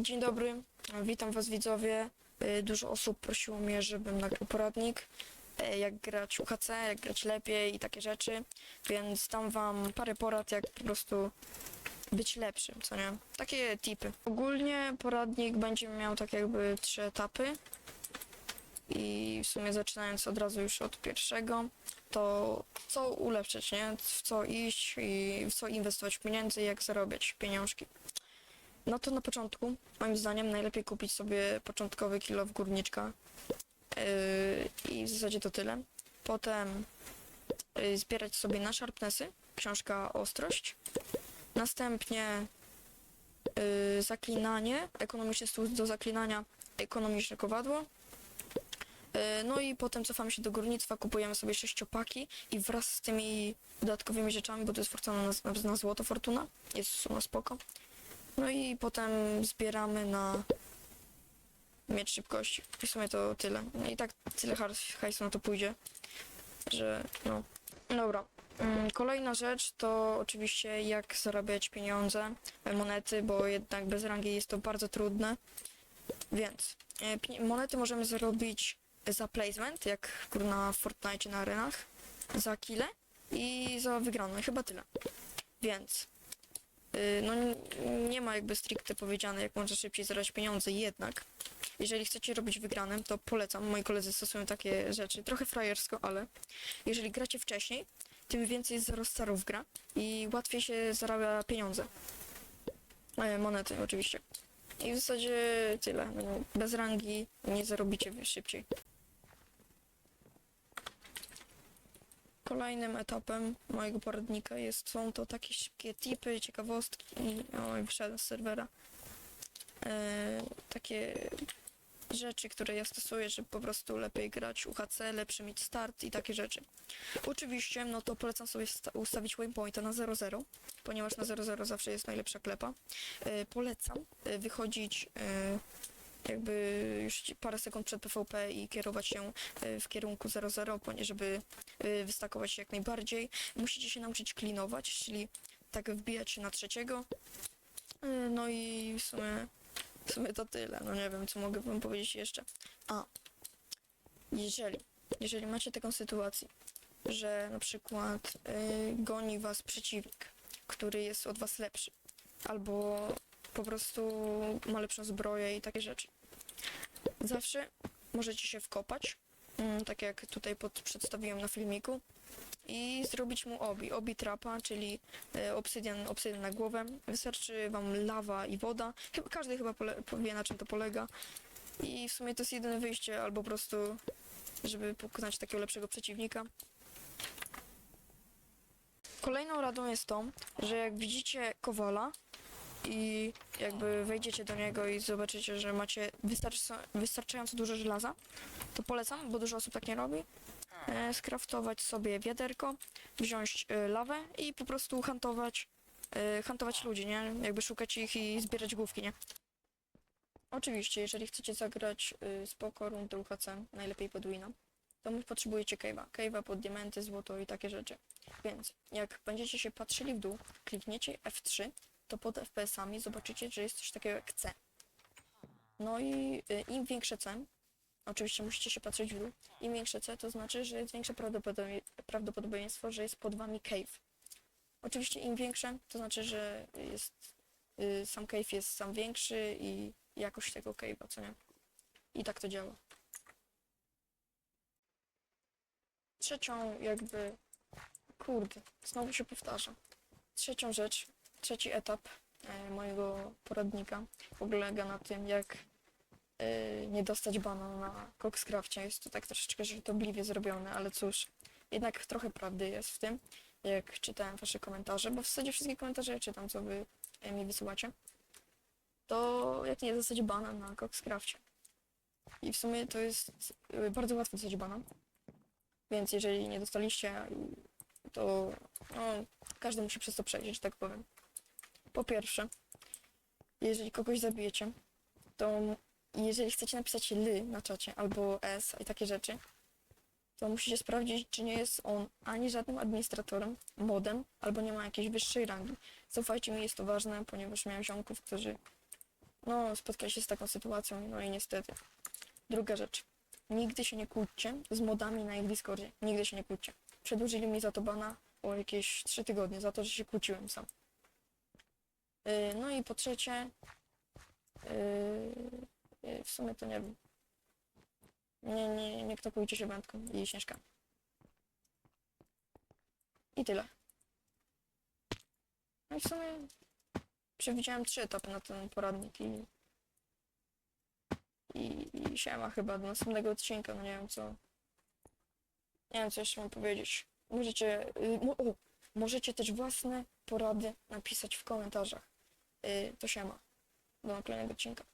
Dzień dobry, witam was widzowie. Y, Dużo osób prosiło mnie, żebym nagrał poradnik, y, jak grać UHC, jak grać lepiej i takie rzeczy, więc dam wam parę porad, jak po prostu być lepszym, co nie? Takie tipy. Ogólnie poradnik będzie miał tak jakby trzy etapy i w sumie zaczynając od razu już od pierwszego, to co ulepszyć, nie? W co iść i w co inwestować pieniędzy, jak zarobić pieniążki. No to na początku, moim zdaniem, najlepiej kupić sobie początkowy kilo w górniczka. Yy, I w zasadzie to tyle. Potem yy, zbierać sobie na sharpnessy, książka Ostrość. Następnie yy, zaklinanie, ekonomiczny stół do zaklinania, ekonomiczne kowadło. Yy, No i potem cofamy się do górnictwa, kupujemy sobie sześciopaki i wraz z tymi dodatkowymi rzeczami, bo to jest fortuna na, na, złoto fortuna, jest suma spoko. No i potem zbieramy na miecz szybkości. I w sumie to tyle. No i tak tyle hajs- hajsu na to pójdzie, że no. Dobra. Mm, Kolejna rzecz to oczywiście jak zarabiać pieniądze, e, monety, bo jednak bez rangi jest to bardzo trudne. Więc e, monety możemy zarobić za placement, jak w Fortnite na arenach, za kile i za wygraną. Chyba tyle. Więc no n- nie ma jakby stricte powiedziane, jak można szybciej zarabiać pieniądze, jednak jeżeli chcecie robić wygranym, to polecam, moi koledzy stosują takie rzeczy, trochę frajersko, ale jeżeli gracie wcześniej, tym więcej zarostarów gra i łatwiej się zarabia pieniądze. E, monety oczywiście. I w zasadzie tyle. No, bez rangi nie zarobicie szybciej. Kolejnym etapem mojego poradnika jest, są to takie szybkie tipy, ciekawostki. Oj, wyszedłem z serwera. E, takie rzeczy, które ja stosuję, żeby po prostu lepiej grać UHC, lepszy mieć start i takie rzeczy. Oczywiście, no to polecam sobie sta- ustawić waypointa na 0-0, ponieważ na 0-0 zawsze jest najlepsza klepa. E, polecam e, wychodzić e, jakby już parę sekund przed PvP i kierować się e, w kierunku 0-0, ponieważ żeby y, wystakować się jak najbardziej. Musicie się nauczyć klinować, czyli tak wbijać się na trzeciego. Y, No i w sumie, w sumie to tyle. No nie wiem, co mogę wam powiedzieć jeszcze. A, jeżeli, jeżeli macie taką sytuację, że na przykład y, goni was przeciwnik, który jest od was lepszy, albo po prostu ma lepszą zbroję i takie rzeczy. Zawsze możecie się wkopać, mm, tak jak tutaj pod, przedstawiłem na filmiku i zrobić mu obi, obi trapa, czyli e, obsydian, obsydian na głowę. Wystarczy wam lawa i woda. Chyba, każdy chyba powie na czym to polega. I w sumie to jest jedyne wyjście, albo po prostu, żeby pokonać takiego lepszego przeciwnika. Kolejną radą jest to, że jak widzicie kowala i jakby wejdziecie do niego i zobaczycie, że macie wystarcza, wystarczająco dużo żelaza, to polecam, bo dużo osób tak nie robi, e, skraftować sobie wiaderko, wziąć e, lawę i po prostu hantować, e, hantować ludzi, nie? Jakby szukać ich i zbierać główki, nie? Oczywiście, jeżeli chcecie zagrać y, spoko rundę UHC, najlepiej podwójną, to mu- potrzebujecie cave'a. Cave'a pod diamenty, złoto i takie rzeczy. Więc jak będziecie się patrzyli w dół, klikniecie F3, to pod FPS-ami zobaczycie, że jest coś takiego jak C. No i y, im większe C, oczywiście musicie się patrzeć w dół, im większe C, to znaczy, że jest większe prawdopodobie- prawdopodobieństwo, że jest pod wami cave. Oczywiście im większe, to znaczy, że jest y, sam cave jest sam większy i jakość tego cave'a, co nie? I tak to działa. Trzecią jakby... Kurde, znowu się powtarza. Trzecią rzecz, trzeci etap e, mojego poradnika polega na tym, jak e, nie dostać bana na Coxcrafcie. Jest to tak troszeczkę żartobliwie zrobione, ale cóż, jednak trochę prawdy jest w tym, jak czytałem wasze komentarze, bo w zasadzie wszystkie komentarze ja czytam, co wy e, mi wysyłacie. To jak nie dostać bana na Coxcrafcie. I w sumie to jest bardzo łatwo dostać bana. Więc jeżeli nie dostaliście, to no, każdy musi przez to przejść, że tak powiem. Po pierwsze, jeżeli kogoś zabijecie, to jeżeli chcecie napisać ly na czacie albo s i takie rzeczy, to musicie sprawdzić, czy nie jest on ani żadnym administratorem, modem, albo nie ma jakiejś wyższej rangi. Zaufajcie mi, jest to ważne, ponieważ miałem ziomków, którzy no spotkali się z taką sytuacją, no i niestety. Druga rzecz. Nigdy się nie kłóćcie z modami na ich Discordzie. Nigdy się nie kłóćcie. Przedłużyli mi za to bana o jakieś 3 tygodnie, za to, że się kłóciłem sam. Yy, no i po trzecie, yy, yy, w sumie to nie wiem. Nie, nie, nie ktokujcie się wędką i śnieżka. I tyle. No i w sumie przewidziałem trzy etapy na ten poradnik i i, i siema chyba do następnego odcinka, no nie wiem co nie wiem co jeszcze mam powiedzieć. Możecie, y, mo, o, możecie też własne porady napisać w komentarzach. Y, to siema. Do kolejnego odcinka.